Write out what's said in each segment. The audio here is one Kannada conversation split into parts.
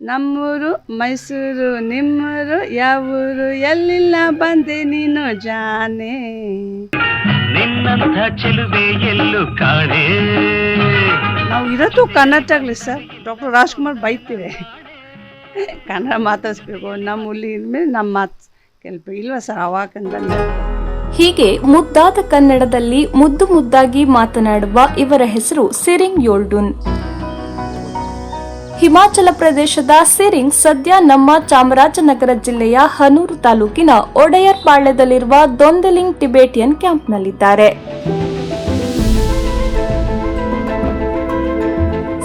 ನಮ್ಮೂರು ಮೈಸೂರು ನಿಮ್ಮೂರು ಯಾವೂರು? ಎಲ್ಲಿಲ್ಲ ಬಂದೆ ನೀನು ಜಾನೆ. ನಿನ್ನಂಥ ಚೆಲುವೆ ಎಲ್ಲೂ ಕಾಣೆ. ನಾವು ಇರೋದು ಕರ್ನಾಟಕಲಿ ಸರ್. ಡಾಕ್ಟರ್ ರಾಜ್ಕುಮಾರ್ ಬೈತೀವಿ. ಕನ್ನಡ ಮಾತಾಡಿಸ್ಬೇಕು. ನಮ್ಮ ಹುಲಿ ಮೇಲೆ ನಮ್ಮ ಮಾತು ಕೆಲ್ಪ ಇಲ್ವಾ ಸರ್ ಅವಾಗ ಹೀಗೆ ಮುದ್ದಾದ ಕನ್ನಡದಲ್ಲಿ ಮುದ್ದು ಮುದ್ದಾಗಿ ಮಾತನಾಡುವ ಇವರ ಹೆಸರು ಸಿರಿಂಗ್ ಯೋಲ್ಡುನ್. ಹಿಮಾಚಲ ಪ್ರದೇಶದ ಸಿರಿಂಗ್ ಸದ್ಯ ನಮ್ಮ ಚಾಮರಾಜನಗರ ಜಿಲ್ಲೆಯ ಹನೂರು ತಾಲೂಕಿನ ಒಡೆಯರ್ ಪಾಳ್ಯದಲ್ಲಿರುವ ದೊಂದಲಿಂಗ್ ಟಿಬೇಟಿಯನ್ ಕ್ಯಾಂಪ್ನಲ್ಲಿದ್ದಾರೆ.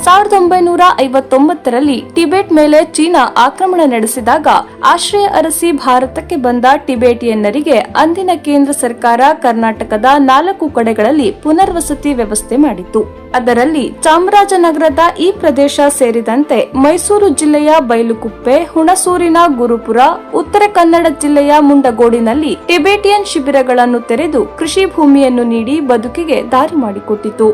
ಸಾವಿರದ ಒಂಬೈನೂರ ಐವತ್ತೊಂಬತ್ತರಲ್ಲಿ ಟಿಬೆಟ್ ಮೇಲೆ ಚೀನಾ ಆಕ್ರಮಣ ನಡೆಸಿದಾಗ ಆಶ್ರಯ ಅರಸಿ ಭಾರತಕ್ಕೆ ಬಂದ ಟಿಬೇಟಿಯನ್ನರಿಗೆ ಅಂದಿನ ಕೇಂದ್ರ ಸರ್ಕಾರ ಕರ್ನಾಟಕದ ನಾಲ್ಕು ಕಡೆಗಳಲ್ಲಿ ಪುನರ್ವಸತಿ ವ್ಯವಸ್ಥೆ ಮಾಡಿತ್ತು. ಅದರಲ್ಲಿ ಚಾಮರಾಜನಗರದ ಈ ಪ್ರದೇಶ ಸೇರಿದಂತೆ ಮೈಸೂರು ಜಿಲ್ಲೆಯ ಬೈಲುಕುಪ್ಪೆ, ಹುಣಸೂರಿನ ಗುರುಪುರ, ಉತ್ತರ ಕನ್ನಡ ಜಿಲ್ಲೆಯ ಮುಂಡಗೋಡಿನಲ್ಲಿ ಟಿಬೇಟಿಯನ್ ಶಿಬಿರಗಳನ್ನು ತೆರೆದು ಕೃಷಿ ಭೂಮಿಯನ್ನು ನೀಡಿ ಬದುಕಿಗೆ ದಾರಿ ಮಾಡಿಕೊಟ್ಟಿತು.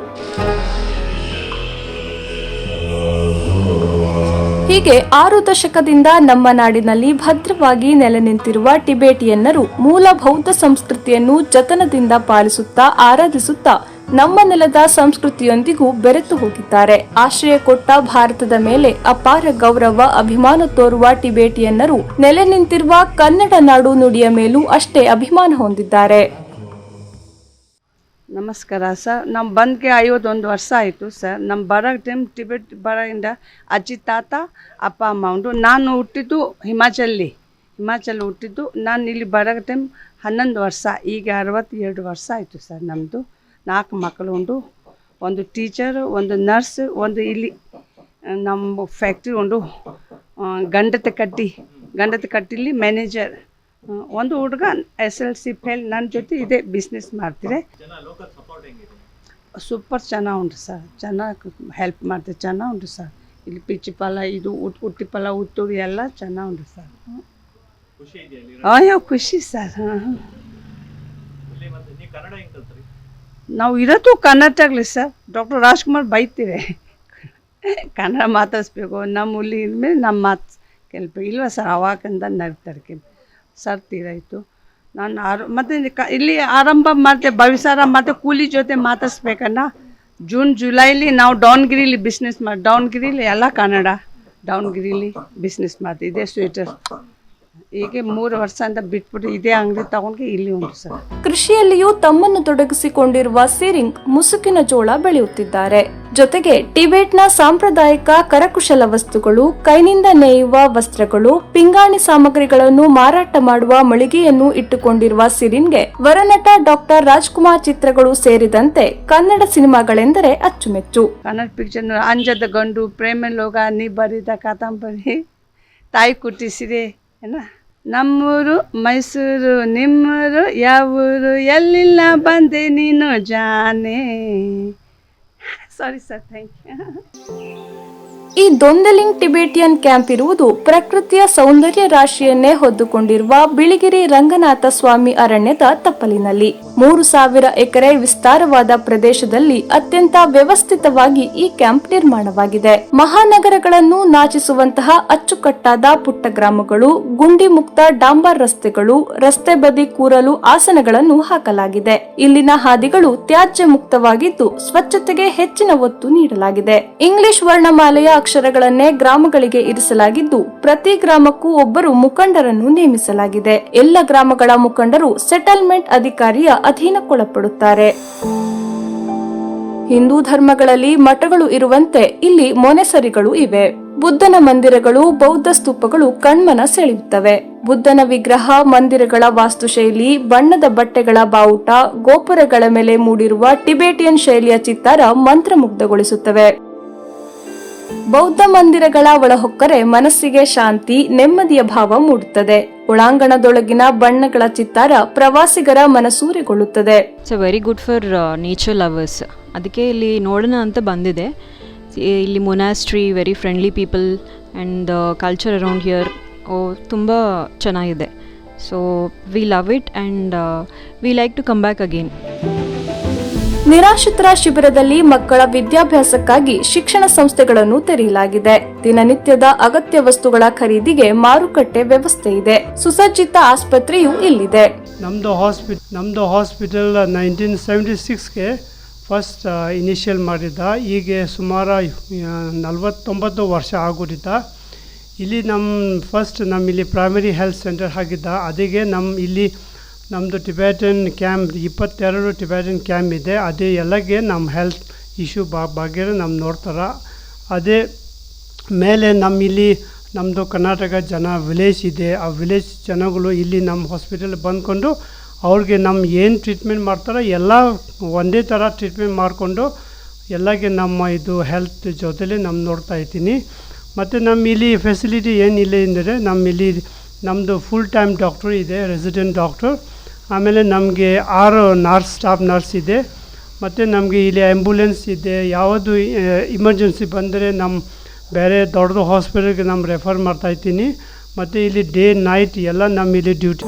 ಹೀಗೆ ಆರು ದಶಕದಿಂದ ನಮ್ಮ ನಾಡಿನಲ್ಲಿ ಭದ್ರವಾಗಿ ನೆಲೆ ನಿಂತಿರುವ ಟಿಬೇಟಿಯನ್ನರು ಮೂಲ ಬೌದ್ಧ ಸಂಸ್ಕೃತಿಯನ್ನು ಜತನದಿಂದ ಪಾಲಿಸುತ್ತಾ ಆರಾಧಿಸುತ್ತಾ ನಮ್ಮ ನೆಲದ ಸಂಸ್ಕೃತಿಯೊಂದಿಗೂ ಬೆರೆತು ಹೋಗಿದ್ದಾರೆ. ಆಶ್ರಯ ಕೊಟ್ಟ ಭಾರತದ ಮೇಲೆ ಅಪಾರ ಗೌರವ, ಅಭಿಮಾನ ತೋರುವ ಟಿಬೇಟಿಯನ್ನರು ನೆಲೆ ನಿಂತಿರುವ ಕನ್ನಡ ನಾಡು ನುಡಿಯ ಮೇಲೂ ಅಷ್ಟೇ ಅಭಿಮಾನ ಹೊಂದಿದ್ದಾರೆ. ನಮಸ್ಕಾರ, ಸರ್. ನಮ್ಮ ಬಂದ್ಗೆ ಐವತ್ತೊಂದು ವರ್ಷ ಆಯಿತು, ಸರ್. ನಮ್ಮ ಬರೋ ಟೈಮ್ ಟಿಬೆಟ್ ಬರೋಯಿಂದ ಅಜ್ಜಿ, ತಾತ, ಅಪ್ಪ, ಅಮ್ಮ ಉಂಟು. ನಾನು ಹುಟ್ಟಿದ್ದು ಹಿಮಾಚಲಲ್ಲಿ ಹಿಮಾಚಲ್ ಹುಟ್ಟಿದ್ದು. ನಾನು ಇಲ್ಲಿ ಬರೋ ಟೈಮ್ ಹನ್ನೊಂದು ವರ್ಷ. ಈಗ ಅರವತ್ತೆರಡು ವರ್ಷ ಆಯಿತು, ಸರ್ ನಮ್ಮದು ನಾಲ್ಕು ಮಕ್ಕಳು ಉಂಟು. ಒಂದು ಟೀಚರು ಒಂದು ನರ್ಸ್ ಒಂದು ಇಲ್ಲಿ ನಮ್ಮ ಫ್ಯಾಕ್ಟ್ರಿ ಉಂಟು. ಗಂಡತೆ ಕಟ್ಟಿ. ಗಂಡತೆ ಕಟ್ಟಿಲಿ ಮ್ಯಾನೇಜರ್ ಒಂದು ಹುಡುಗ ಎಸ್ ಎಲ್ ಸಿ ಫೇಲ್ ನನ್ನ ಜೊತೆ ಇದೇ ಬಿಸ್ನೆಸ್ ಮಾಡ್ತೀರಿ ಸೂಪರ್ ಚೆನ್ನಾಗಿ ಉಂಟು ಸರ್ ಚೆನ್ನಾಗಿ ಹೆಲ್ಪ್ ಮಾಡ್ತೀವಿ ಚೆನ್ನಾಗಿ ಉಂಟು ಸರ್ ಇಲ್ಲಿ ಪಿಚ್ಚಿ ಫಲ ಇದು ಉಟ್ ಉಟ್ಟಿ ಫಲ ಉತ್ತೂರು ಎಲ್ಲ ಚೆನ್ನಾಗಿ ಉಂಟು ಸರ್ ಅಯ್ಯೋ ಖುಷಿ ಸರ್ ಹಾಂ ನಾವು ಇರೋದು ಕನ್ನಡಾಗ್ಲಿ ಸರ್ ಡಾಕ್ಟರ್ ರಾಜ್ಕುಮಾರ್ ಬೈತೀವಿ. ಕನ್ನಡ ಮಾತಾಡಿಸ್ಬೇಕು ನಮ್ಮ ಹುಲಿ ಇದ್ಮೇಲೆ ನಮ್ಮ ಮಾತು ಕೆಲಪ ಇಲ್ವಾ ಸರ್ ಅವಾಗಂದ ನಡ್ತಾರೆ ಸರ್ ತೀರಾಯಿತು ನಾನು ಆರು, ಮತ್ತು ಇಲ್ಲಿ ಆರಂಭ ಮಾಡಿದೆ ಭವಿಸಾರ ಮತ್ತು ಕೂಲಿ ಜೊತೆ ಮಾತಾಡ್ಸ್ಬೇಕನ್ನ ಜೂನ್ ಜುಲೈಲಿ ನಾವು ಡೌನ್ಗಿರಿಲಿ ಬಿಸ್ನೆಸ್ ಮಾಡಿ ಡೌನ್ಗಿರಿಲಿ ಎಲ್ಲ ಕನ್ನಡ ಡೌನ್ಗಿರಿಲಿ ಬಿಸ್ನೆಸ್ ಮಾಡ್ತಿದ್ದೆ ಸ್ವೆಟರ್ ಹೀಗೆ ಮೂರು ವರ್ಷ ಅಂತ ಬಿಟ್ಬಿಟ್ಟು ಇದೇ ಅಂಗಡಿ ತಗೊಂಡು ಇಲ್ಲಿ ಉಂಟು ಸರ್. ಕೃಷಿಯಲ್ಲಿಯೂ ತಮ್ಮನ್ನು ತೊಡಗಿಸಿಕೊಂಡಿರುವ ಸಿರಿಂಗ್ ಮುಸುಕಿನ ಜೋಳ ಬೆಳೆಯುತ್ತಿದ್ದಾರೆ. ಜೊತೆಗೆ ಟಿಬೆಟ್ನ ಸಾಂಪ್ರದಾಯಿಕ ಕರಕುಶಲ ವಸ್ತುಗಳು ಕೈನಿಂದ ನೇಯುವ ವಸ್ತ್ರಗಳು ಪಿಂಗಾಣಿ ಸಾಮಗ್ರಿಗಳನ್ನು ಮಾರಾಟ ಮಾಡುವ ಮಳಿಗೆಯನ್ನು ಇಟ್ಟುಕೊಂಡಿರುವ ಸಿರಿನ್ಗೆ ವರನಟ ಡಾಕ್ಟರ್ ರಾಜ್ಕುಮಾರ್ ಚಿತ್ರಗಳು ಸೇರಿದಂತೆ ಕನ್ನಡ ಸಿನಿಮಾಗಳೆಂದರೆ ಅಚ್ಚುಮೆಚ್ಚು. ಕನ್ನಡ ಪಿಕ್ಚರ್ ಅಂಜದ ಗಂಡು ಪ್ರೇಮ ಲೋಗ ನೀ ಬರಿದ ಕಾದಂಬರಿ ತಾಯಿ ಕುಟ್ಟಿಸಿದೆ ಏನ? ನಮ್ಮೂರು ಮೈಸೂರು ನಿಮ್ಮೂರು ಯಾವೂರು ಎಲ್ಲಿಲ್ಲ ಬಂದೆ ನೀನು ಜಾನೆ. ಸಾರಿ ಸರ್ ಥ್ಯಾಂಕ್ ಯು ಈ ದೊಂದಲಿಂಗ್ ಟಿಬೇಟಿಯನ್ ಕ್ಯಾಂಪ್ ಇರುವುದು ಪ್ರಕೃತಿಯ ಸೌಂದರ್ಯ ರಾಶಿಯನ್ನೇ ಹೊದ್ದುಕೊಂಡಿರುವ ಬಿಳಿಗಿರಿ ರಂಗನಾಥ ಸ್ವಾಮಿ ಅರಣ್ಯದ ತಪ್ಪಲಿನಲ್ಲಿ. ಮೂರು ಸಾವಿರ ಎಕರೆ ವಿಸ್ತಾರವಾದ ಪ್ರದೇಶದಲ್ಲಿ ಅತ್ಯಂತ ವ್ಯವಸ್ಥಿತವಾಗಿ ಈ ಕ್ಯಾಂಪ್ ನಿರ್ಮಾಣವಾಗಿದೆ. ಮಹಾನಗರಗಳನ್ನು ನಾಚಿಸುವಂತಹ ಅಚ್ಚುಕಟ್ಟಾದ ಪುಟ್ಟ ಗ್ರಾಮಗಳು, ಗುಂಡಿ ಮುಕ್ತ ಡಾಂಬರ್ ರಸ್ತೆಗಳು, ರಸ್ತೆ ಬದಿ ಕೂರಲು ಆಸನಗಳನ್ನು ಹಾಕಲಾಗಿದೆ. ಇಲ್ಲಿನ ಹಾದಿಗಳು ತ್ಯಾಜ್ಯ ಮುಕ್ತವಾಗಿದ್ದು ಸ್ವಚ್ಛತೆಗೆ ಹೆಚ್ಚಿನ ಒತ್ತು ನೀಡಲಾಗಿದೆ. ಇಂಗ್ಲಿಷ್ ವರ್ಣಮಾಲೆಯ ಅಕ್ಷರಗಳನ್ನೇ ಗ್ರಾಮಗಳಿಗೆ ಇರಿಸಲಾಗಿದ್ದು, ಪ್ರತಿ ಗ್ರಾಮಕ್ಕೂ ಒಬ್ಬರು ಮುಖಂಡರನ್ನು ನೇಮಿಸಲಾಗಿದೆ. ಎಲ್ಲ ಗ್ರಾಮಗಳ ಮುಖಂಡರು ಸೆಟಲ್ಮೆಂಟ್ ಅಧಿಕಾರಿಯ ಅಧೀನಕ್ಕೊಳಪಡುತ್ತಾರೆ. ಹಿಂದೂ ಧರ್ಮಗಳಲ್ಲಿ ಮಠಗಳು ಇರುವಂತೆ ಇಲ್ಲಿ ಮೊನೆಸರಿಗಳು ಇವೆ. ಬುದ್ಧನ ಮಂದಿರಗಳು, ಬೌದ್ಧ ಸ್ತೂಪಗಳು ಕಣ್ಮನ ಸೆಳೆಯುತ್ತವೆ. ಬುದ್ಧನ ವಿಗ್ರಹ, ಮಂದಿರಗಳ ವಾಸ್ತುಶೈಲಿ, ಬಣ್ಣದ ಬಟ್ಟೆಗಳ ಬಾವುಟ, ಗೋಪುರಗಳ ಮೇಲೆ ಮೂಡಿರುವ ಟಿಬೇಟಿಯನ್ ಶೈಲಿಯ ಚಿತ್ತಾರ ಮಂತ್ರಮುಗ್ಧಗೊಳಿಸುತ್ತವೆ. ಬೌದ್ಧ ಮಂದಿರಗಳ ಒಳಹೊಕ್ಕರೆ ಮನಸ್ಸಿಗೆ ಶಾಂತಿ, ನೆಮ್ಮದಿಯ ಭಾವ ಮೂಡುತ್ತದೆ. ಒಳಾಂಗಣದೊಳಗಿನ ಬಣ್ಣಗಳ ಚಿತ್ತಾರ ಪ್ರವಾಸಿಗರ ಮನಸೂರೆಗೊಳ್ಳುತ್ತದೆ. It's a very good for nature lovers ಅದಕ್ಕೆ ಇಲ್ಲಿ ನೋಡೋಣ ಅಂತ ಬಂದಿದೆ. ಇಲ್ಲಿ monastery very friendly people and culture around here oh, ತುಂಬ ಚೆನ್ನಾಗಿದೆ. So we love it and we like to come back again ನಿರಾಶ್ರಿತರ ಶಿಬಿರದಲ್ಲಿ ಮಕ್ಕಳ ವಿದ್ಯಾಭ್ಯಾಸಕ್ಕಾಗಿ ಶಿಕ್ಷಣ ಸಂಸ್ಥೆಗಳನ್ನು ತೆರೆಯಲಾಗಿದೆ. ದಿನನಿತ್ಯದ ಅಗತ್ಯ ವಸ್ತುಗಳ ಖರೀದಿಗೆ ಮಾರುಕಟ್ಟೆ ವ್ಯವಸ್ಥೆ ಇದೆ. ಸುಸಜ್ಜಿತ ಆಸ್ಪತ್ರೆಯೂ ಇಲ್ಲಿದೆ. ನಮ್ಮದು ಹಾಸ್ಪಿಟ್ ನಮ್ಮದು ಹಾಸ್ಪಿಟಲ್ ನೈನ್ಟೀನ್ ಸೆವೆಂಟಿ ಸಿಕ್ಸ್ಗೆ ಫಸ್ಟ್ ಇನಿಷಿಯಲ್ ಮಾಡಿದ್ದ. ಈಗ ಸುಮಾರು ನಲ್ವತ್ತೊಂಬತ್ತು ವರ್ಷ ಆಗೋದಿದ್ದ ಇಲ್ಲಿ ನಮ್ಮ ಫಸ್ಟ್ ನಮ್ಮ ಇಲ್ಲಿ ಪ್ರೈಮರಿ ಹೆಲ್ತ್ ಸೆಂಟರ್ ಆಗಿದ್ದ ಅದಿಗೆ ನಮ್ಮ ಇಲ್ಲಿ ನಮ್ಮದು ಟಿಬೆಟನ್ ಕ್ಯಾಂಪ್ ಇಪ್ಪತ್ತೆರಡು ಟಿಬೆಟನ್ ಕ್ಯಾಂಪ್ ಇದೆ. ಅದೇ ಎಲ್ಲಗೆ ನಮ್ಮ ಹೆಲ್ತ್ ಇಶ್ಯೂ ಬಗ್ಗೆ ನಮ್ಮ ನೋಡ್ತಾರೆ. ಅದೇ ಮೇಲೆ ನಮ್ಮ ಇಲ್ಲಿ ನಮ್ಮದು ಕರ್ನಾಟಕ ಜನ ವಿಲೇಜ್ ಇದೆ. ಆ ವಿಲೇಜ್ ಜನಗಳು ಇಲ್ಲಿ ನಮ್ಮ ಹಾಸ್ಪಿಟಲ್ ಬಂದ್ಕೊಂಡು ಅವ್ರಿಗೆ ನಮ್ಮ ಏನು ಟ್ರೀಟ್ಮೆಂಟ್ ಮಾಡ್ತಾರೆ ಎಲ್ಲ ಒಂದೇ ಥರ ಟ್ರೀಟ್ಮೆಂಟ್ ಮಾಡಿಕೊಂಡು ಎಲ್ಲಗೆ ನಮ್ಮ ಇದು ಹೆಲ್ತ್ ಜೊತೆಲಿ ನಮ್ಮ ನೋಡ್ತಾ ಇದ್ದೀನಿ. ಮತ್ತು ನಮ್ಮ ಇಲ್ಲಿ ಫೆಸಿಲಿಟಿ ಏನಿಲ್ಲ ಅಂದರೆ ನಮ್ಮ ಇಲ್ಲಿ ನಮ್ಮದು ಫುಲ್ ಟೈಮ್ ಡಾಕ್ಟ್ರು ಇದೆ ರೆಸಿಡೆಂಟ್ ಡಾಕ್ಟ್ರು ಆಮೇಲೆ ನಮಗೆ ಆರು ನರ್ಸ್ ಸ್ಟಾಫ್ ನರ್ಸ್ ಇದೆ. ಮತ್ತು ನಮಗೆ ಇಲ್ಲಿ ಆ್ಯಂಬುಲೆನ್ಸ್ ಇದೆ. ಯಾವುದು ಇಮರ್ಜೆನ್ಸಿ ಬಂದರೆ ನಮ್ಮ ಬೇರೆ ದೊಡ್ಡದು ಹಾಸ್ಪಿಟಲ್ಗೆ ನಮ್ಮ ರೆಫರ್ ಮಾಡ್ತಾ ಇದ್ದೀನಿ. ಮತ್ತು ಇಲ್ಲಿ ಡೇ ನೈಟ್ ಎಲ್ಲ ನಮ್ಮ ಇಲ್ಲಿ ಡ್ಯೂಟಿ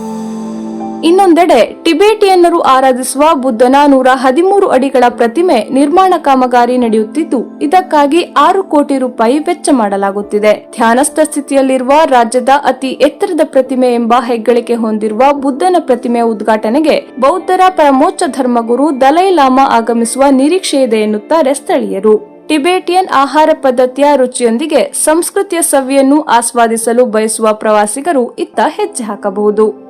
ಇನ್ನೊಂದೆಡೆ ಟಿಬೇಟಿಯನ್ನರು ಆರಾಧಿಸುವ ಬುದ್ಧನ ನೂರ ಹದಿಮೂರು ಅಡಿಗಳ ಪ್ರತಿಮೆ ನಿರ್ಮಾಣ ಕಾಮಗಾರಿ ನಡೆಯುತ್ತಿದ್ದು, ಇದಕ್ಕಾಗಿ ಆರು ಕೋಟಿ ರೂಪಾಯಿ ವೆಚ್ಚ ಮಾಡಲಾಗುತ್ತಿದೆ. ಧ್ಯಾನಸ್ಥ ಸ್ಥಿತಿಯಲ್ಲಿರುವ ರಾಜ್ಯದ ಅತಿ ಎತ್ತರದ ಪ್ರತಿಮೆ ಎಂಬ ಹೆಗ್ಗಳಿಕೆ ಹೊಂದಿರುವ ಬುದ್ಧನ ಪ್ರತಿಮೆ ಉದ್ಘಾಟನೆಗೆ ಬೌದ್ಧರ ಪರಮೋಚ್ಚ ಧರ್ಮಗುರು ದಲೈ ಲಾಮಾ ಆಗಮಿಸುವ ನಿರೀಕ್ಷೆ ಇದೆ ಎನ್ನುತ್ತಾರೆ ಸ್ಥಳೀಯರು. ಟಿಬೇಟಿಯನ್ ಆಹಾರ ಪದ್ಧತಿಯ ರುಚಿಯೊಂದಿಗೆ ಸಂಸ್ಕೃತಿಯ ಸವಿಯನ್ನು ಆಸ್ವಾದಿಸಲು ಬಯಸುವ ಪ್ರವಾಸಿಗರು ಇತ್ತ ಹೆಜ್ಜೆ ಹಾಕಬಹುದು.